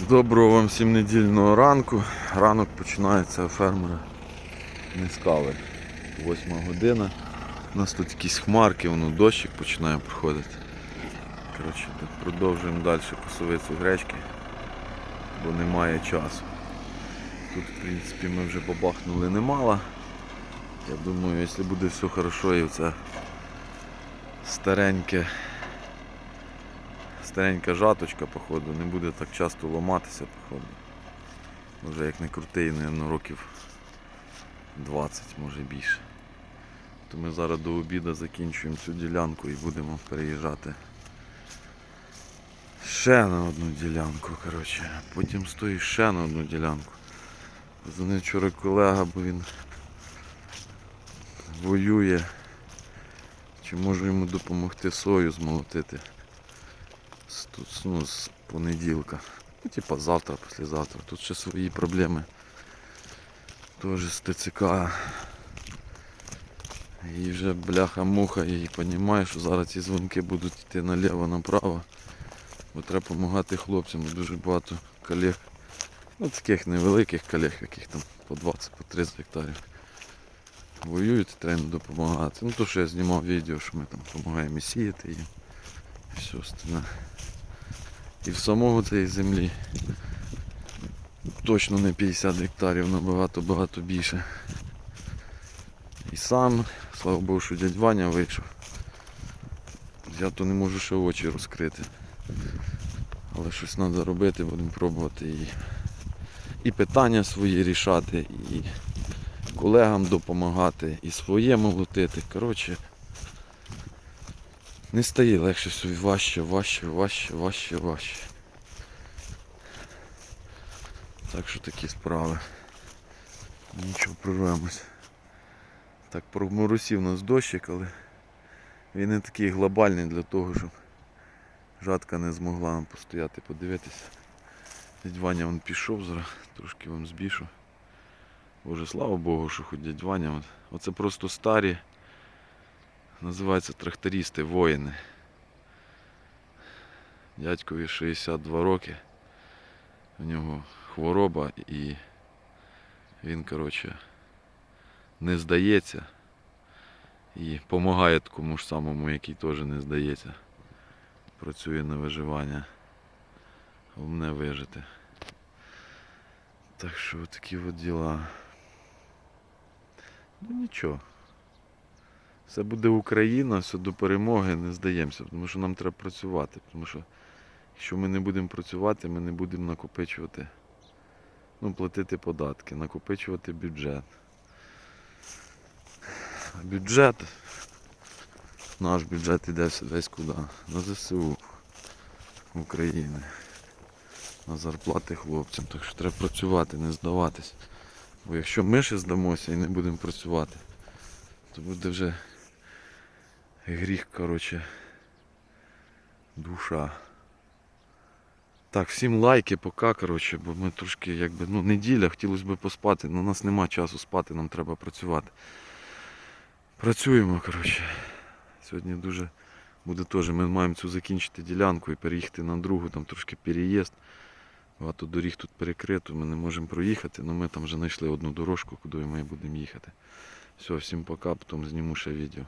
Доброго вам всім недільного ранку. Ранок починається у фермера не з. Восьма година. У нас тут якісь хмарки, воно дощик починає проходити. Коротше, продовжуємо далі косовицю гречки, бо немає часу. Тут, в принципі, ми вже побахнули немало. Я думаю, якщо буде все хорошо і це стареньке старенька жаточка, походу, не буде так часто ламатися, походу. Вже як не крутий, наверное, років 20, може більше. То ми зараз до обіду закінчуємо цю ділянку і будемо переїжджати ще на одну ділянку. коротше. Потім стоїть ще на одну ділянку. Дзвонив вчора колега, бо він воює. Чи можу йому допомогти сою змолотити? Ну, з понеділка. Ну, типа завтра, післязавтра. Тут ще свої проблеми. Теж з ТЦК. І вже бляха-муха, і розуміє, що зараз ці дзвонки будуть йти наліво-направо. Бо треба допомагати хлопцям. Дуже багато колег. Ну таких невеликих колег, яких там по 20, по 30 гектарів. Воюють, треба допомагати. Ну то, що я знімав відео, що ми там допомагаємо сіяти їм. Все остальне. І в самого цієї землі точно не 50 гектарів, набагато багато більше. І сам, слава Богу, що дядь Ваня вийшов. Я то не можу ще очі розкрити. Але щось треба робити, будемо пробувати і, і питання свої рішати, і колегам допомагати, і своє молотити. Коротше, не стає легше все важче, важче, важче, важче, важче. Так що такі справи. Нічого прорвемось. Так, проморосів у нас дощик, але він не такий глобальний для того, щоб жатка не змогла нам постояти, подивитися. Дядь Ваня він пішов зараз, трошки вам збільшу. Боже, слава Богу, що хоч дядь Ваня. Оце просто старі. Називаються трактористи, воїни. Дядькові 62 роки. У нього хвороба і він, коротше, не здається і допомагає такому ж самому, який теж не здається. Працює на виживання. Головне вижити. Так що такі от діла. Ну нічого. Все буде Україна, все до перемоги, не здаємося, тому що нам треба працювати. Тому що якщо ми не будемо працювати, ми не будемо накопичувати, ну, платити податки, накопичувати бюджет. А бюджет, наш бюджет іде весь куди? На ЗСУ України. На зарплати хлопцям. Так що треба працювати, не здаватись. Бо якщо ми ще здамося і не будемо працювати, то буде вже гріх, коротше, душа. Так, всім лайки, пока, коротше, бо ми трошки якби, ну, неділя, хотілося б поспати, але у нас нема часу спати, нам треба працювати. Працюємо, коротше. Сьогодні дуже буде теж, ми маємо цю закінчити ділянку і переїхати на другу, там трошки переїзд. Багато доріг тут перекрито, ми не можемо проїхати, але ми там вже знайшли одну дорожку, куди ми будемо їхати. Все, всім пока, потім зніму ще відео.